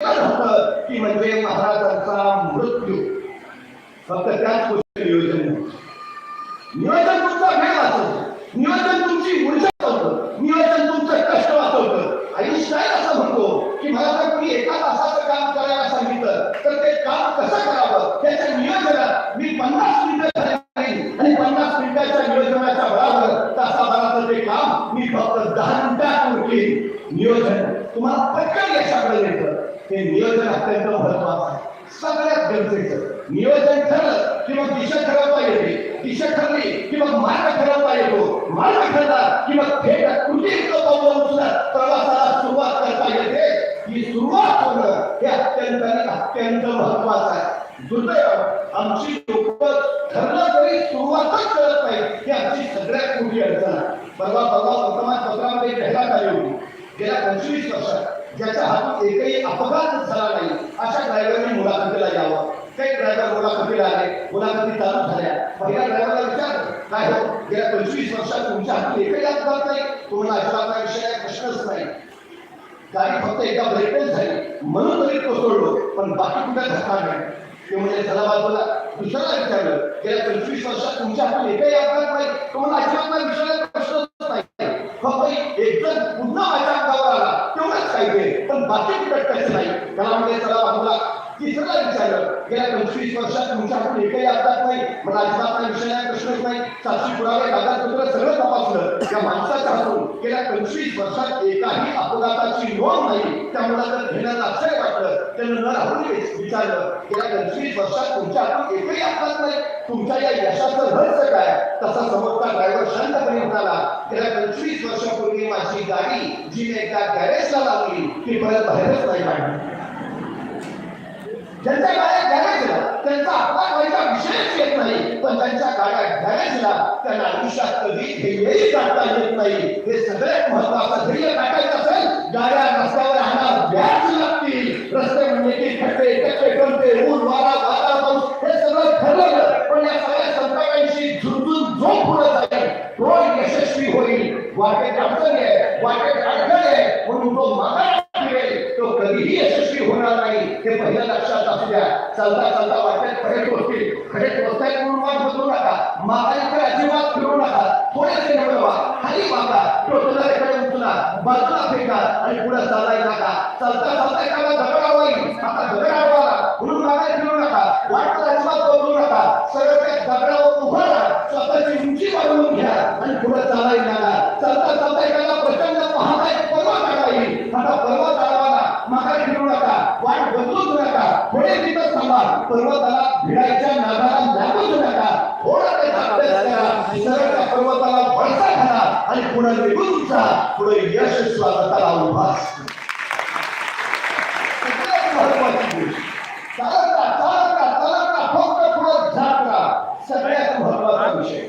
की म्हणजे महाराजांचा मृत्यू फक्त त्याच गोष्टी नियोजन नियोजन तुमचा वेळ वाचवतो नियोजन तुमची ऊर्जा वाचवतं नियोजन तुमचं कष्ट वाचवतं आईन्स्टाईन असं म्हणतो की मला जर कोणी एका तासाचं काम करायला सांगितलं तर ते काम कसं करावं त्याच्या नियोजनात मी पन्नास मिनिटं घालवीन आणि पन्नास मिनिटाच्या नियोजनाच्या बरोबर तासाभराचं ते काम मी फक्त दहा मिनिटात नियोजन तुम्हाला पटकन यशाकडे येतं हे नियोजन अत्यंत महत्वाचं आहे. सगळ्यात गरजेचं नियोजन ठरलं की मग दिशा ठरवता येते. दिशा ठरली की मग मार्ग ठरवता येतो. मार्ग ठरला की मग थेट कृतीत पाऊल उचलत प्रवासाला सुरुवात करता येते. ही सुरुवात होणं हे अत्यंत अत्यंत महत्वाचं आहे. दुर्दैव आमची लोक ठरलं तरी सुरुवातच करत नाही ही आमची सगळ्यात मोठी अडचण आहे. परवा परवा वर्तमानपत्रामध्ये जाहिरात आली होती. गेल्या पंचवीस वर्षात. ज्याच्या हातून एकही अपघात झाला नाही अशा ड्रायव्हरने मुलाखतीला यावं. काही ड्रायव्हर मुलाखतीला आले मुलाखती चालू झाल्या. पहिल्या ड्रायव्हरला विचार काय हो गेल्या पंचवीस वर्षात तुमच्या हातून एकही अपघात नाही? तुम्हाला अजिबात विषय आहे, प्रश्नच नाही. गाडी फक्त एकदा ब्रेकच झाली. म्हणून तरी कोसळलो पण बाकी कुठे धक्का नाही. ते म्हणजे चला बाजूला दुसऱ्याला विचारलं. गेल्या पंचवीस वर्षात तुमच्या हातून एकही अपघात नाही? तुम्हाला अजिबात नाही विषयाला प्रश्नच नाही. फक्त एक पुन्हा माझ्या अंगावर आला तेवढंच काय ते पण बाकी कुठे टच नाही त्याला म्हणजे चला बाजूला तिसऱ्याला विचारलं गेल्या पंचवीस वर्षात तुमच्या हातून एकही अपघात नाही मला अजिबात नाही विषय नाही प्रश्नच नाही साक्षी पुरावे कागदपत्र सगळं तपासलं त्या माणसाच्या हातून गेल्या पंचवीस वर्षात एकाही अपघाताची नोंद नाही त्या मुलाचं घेण्याला आश्चर्य वाटलं त्यानं न राहून विचारलं गेल्या पंचवीस वर्षात तुमच्या हातून एकही अपघात नाही तुमच्या या यशाचं रहस्य काय तसा समोरचा ड्रायव्हर शांतपणे म्हणाला गेल्या पंचवीस वर्षापूर्वी माझी गाडी जी एकदा गॅरेजला लावली ती परत बाहेरच नाही काढली ज्यांच्या गाड्या गॅरेजला त्यांचा अपघात व्हायचा विषयच येत नाही. पण त्यांच्या गाड्या गॅरेजला त्यांना आयुष्यात कधी ध्येयही काढता येत नाही. हे सगळ्यात महत्वाचं ध्येय टाकायचं असेल गाड्या रस्त्यावर आणा व्याज लागतील. रस्ते म्हणजे की खड्डे कच्चे कमते ऊन वारा वारा पाऊस हे सगळं ठरवलं पण या सगळ्या संकटांशी झुंजून जो पुढे जाईल. तो यशस्वी होईल. वाटेत अडचणी आहे वाटेत अडचणी आहे. म्हणून तो मागा फिरेल तो कधीही यशस्वी होणार नाही हे पहिल्या लक्षात असू द्या चलता चलता वाटेल खडे गोष्टी खडे टोचतायत म्हणून वाट बदलू नका. मागाईकडे अजिबात फिरू नका. थोडेसे निवडवा खाली मागा. टोचणाऱ्याकडे उचला. बाजूला फेका आणि पुढे चालायला नका. चलता चलता एखादा दगड आवाई आता दगड आवाला म्हणून मागायला फिरू नका. वाट अजिबात बसू नका. सरळ त्या दगडावर उभा राहा. स्वतःची उंची वाढवून घ्या आणि पुढे चालायला नका. चलता चलता एखादा प्रचंड महाकाय पर्वत आढावी आता पर्वत आढावाला मागे फिरू नका. वाट बदलूच नका. पुढे थांबा पर्वताला भिडायच्या नादाला लागूच नका. थोडा ते अभ्यास करा. सरळ त्या पर्वताला वळसा घाला आणि पुढे निघून उठा पुढे यश स्वागताला उभा महत्वाची गोष्ट चालत राहा, चालत राहा, चालत राहा, फक्त पुढे जात राहा. सगळ्यात महत्त्वाचा विषय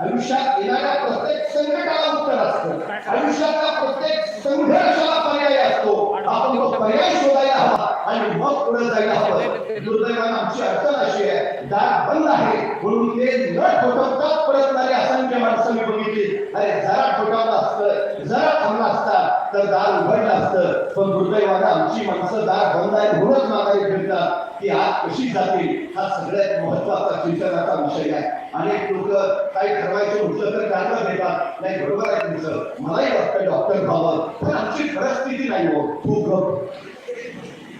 आयुष्यात येणाऱ्या प्रत्येक संकटाला उत्तर असतं आयुष्यातल्या प्रत्येक संघर्षाला पर्याय असतो आपण तो पर्याय शोधायला हवा आणि मग पुढे जायला हवं. दुर्दैवाने आमची अडचण अशी आहे दार बंद आहे. म्हणून ते न ठोठवताच परतणारे असंख्य माणसं मी बघितली. अरे जरा ठोठावलं असतं जरा थांबला असता तर दार उघडलं असतं. पण दुर्दैवाने आमची माणसं दार बंद आहे म्हणूनच मागायला फिरतात. की आत कशी जातील हा सगळ्यात महत्त्वाचा चिंतनाचा विषय आहे. अनेक लोक काही ठरवायचं म्हटलं तर कारण देतात. नाही बरोबर आहे तुमचं. मलाही वाटतं डॉक्टर व्हावं. पण आमची परिस्थिती नाही हो. खूप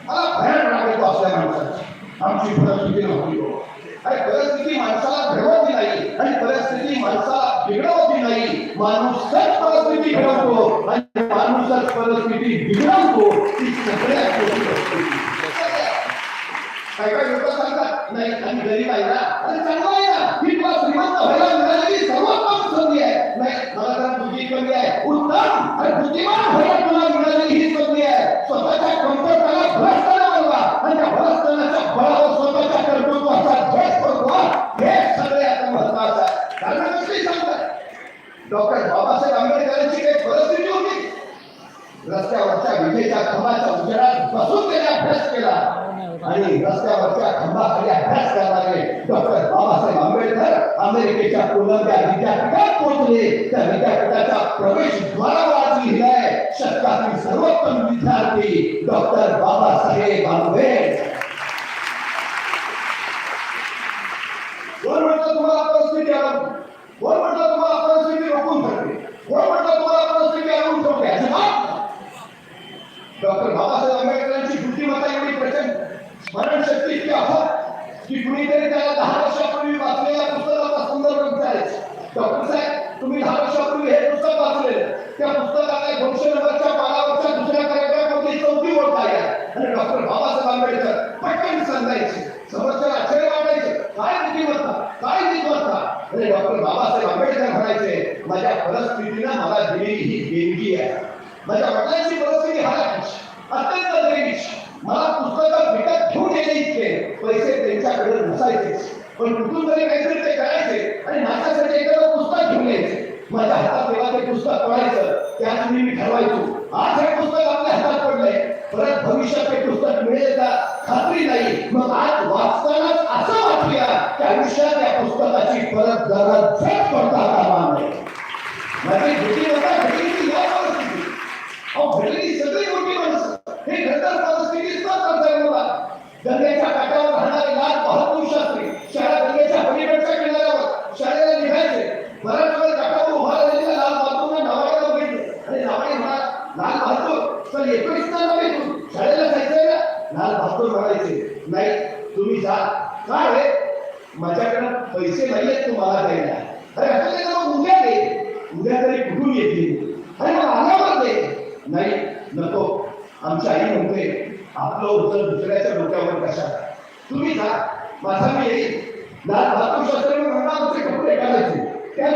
मला भयान राग येतो असल्या माणसाची आमची परिस्थिती नव्हती आणि परिस्थिती माणसाला घडवती नाही. आणि परिस्थिती माणसाला बिघडवती नाही. माणूसच परिस्थिती घडवतो आणि माणूसच परिस्थिती बिघडवतो ती सगळ्यात मोठी परिस्थिती. काय काय लोक सांगतात नाही आणि गरीब आहे ना. अरे चांगला आहे ना. ही तुला श्रीमंत व्हायला मिळालेली सर्वोत्तम संधी आहे. नाही मला तर बुद्धी कमी आहे. उत्तम. आणि बुद्धिमान व्हायला तुला मिळालेली ही संधी स्वतःच्या कमतरताला भ्रष्टाला बनवा आणि त्या भ्रष्टाच्या फळावर स्वतःच्या कर्तृत्वाचा द्वेष करतो हे सगळ्यात महत्वाचं आहे. कारण कसली सांगतात डॉक्टर बाबासाहेब आंबेडकरांची काही परिस्थिती होती. रस्त्यावरच्या विजेच्या खांबाच्या उजेडात बसून गेल्या अभ्यास केला. आणि रस्त्यावरच्या खंबाखाली अभ्यास करणारे डॉक्टर बाबासाहेब आंबेडकर अमेरिकेच्या कोलंबिया विद्यापीठात पोहोचले. त्या विद्यापीठाचा प्रवेश द्वारावर लिहिलाय. शतकातील सर्वोत्तम विद्यार्थी डॉक्टर बाबासाहेब आंबेडकर. कोण म्हटलं तुम्हाला परिस्थिती कोण म्हटलं तुम्हाला परिस्थिती रोखून कोण म्हटलं तुम्हाला परिस्थिती आणून ठेवते? डॉक्टर बाबासाहेब आंबेडकर बुद्धिमत्ता एवढी प्रचंड स्मरणशक्ती इतकी अफाट की कुणीतरी त्याला दहा वर्षापूर्वी वाचलेल्या पुस्तकाचा संदर्भ विचारायचा. डॉक्टर साहेब तुम्ही दहा वर्षापूर्वी हे पुस्तक वाचलेलं त्या पुस्तकाला दोनशे नंबरच्या पानावरच्या दुसऱ्या कार्यक्रमामध्ये चौथी ओळख काय आहे. आणि डॉक्टर बाबासाहेब आंबेडकर पटकन सांगायचे समोरच्याला आश्चर्य वाटायचे काय बुद्धिमत्ता काय बुद्धिमत्ता अरे डॉक्टर बाबासाहेब आंबेडकर म्हणायचे माझ्या परिस्थितीनं मला दिलेली ही देणगी आहे. माझ्या वडिलांची परिस्थिती हा अत्यंत देणगी मला पुस्तकं भेटत घेऊन यायचे इतके. पैसे त्यांच्याकडे नसायचे. पण कुठून तरी काहीतरी ते करायचे आणि माझ्यासाठी एखादं पुस्तक घेऊन यायचे. माझ्या हातात तेव्हा ते पुस्तक पडायचं. त्याच मी ठरवायचो. आज हे पुस्तक आपल्या हातात पडलंय. परत भविष्यात हे पुस्तक मिळेल का खात्री नाही. मग आज वाचतानाच असं वाटूया की आयुष्यात या पुस्तकाची परत गरज झट पडता कामा नये माझी बुद्धिमत्ता घडलेली या परिस्थिती अहो भेटलेली सगळी मोठी माणसं. हे घडतर परिस्थितीच तर मला गंगेच्या काठावर राहणारे लाल बहादूर शास्त्री शाळा गंगेच्या पलीकडच्या किनाऱ्यावर शाळेला निघायचे. बऱ्याच वेळ काठावर उभा राहिलेल्या लाल बहादूरने नावाला बघितले आणि नावाने म्हणा लाल बहादूर चल एकोणीस नव्हे तू शाळेला जायचंय ना लाल बहादूर म्हणायचे नाही तुम्ही जा. काय रे? माझ्याकडे पैसे नाहीयेत तुम्हाला द्यायला. अरे असं नाही उद्या दे. उद्या तरी कुठून येतील? अरे मग आल्यावर दे नाही आमची आई म्हणते आपलं उचल दुसऱ्याच्या डोक्यावर कशा तुम्ही जा माझा मी येईल. लाल बहादूर शास्त्री म्हणणार होते कपडे घालायचे. त्या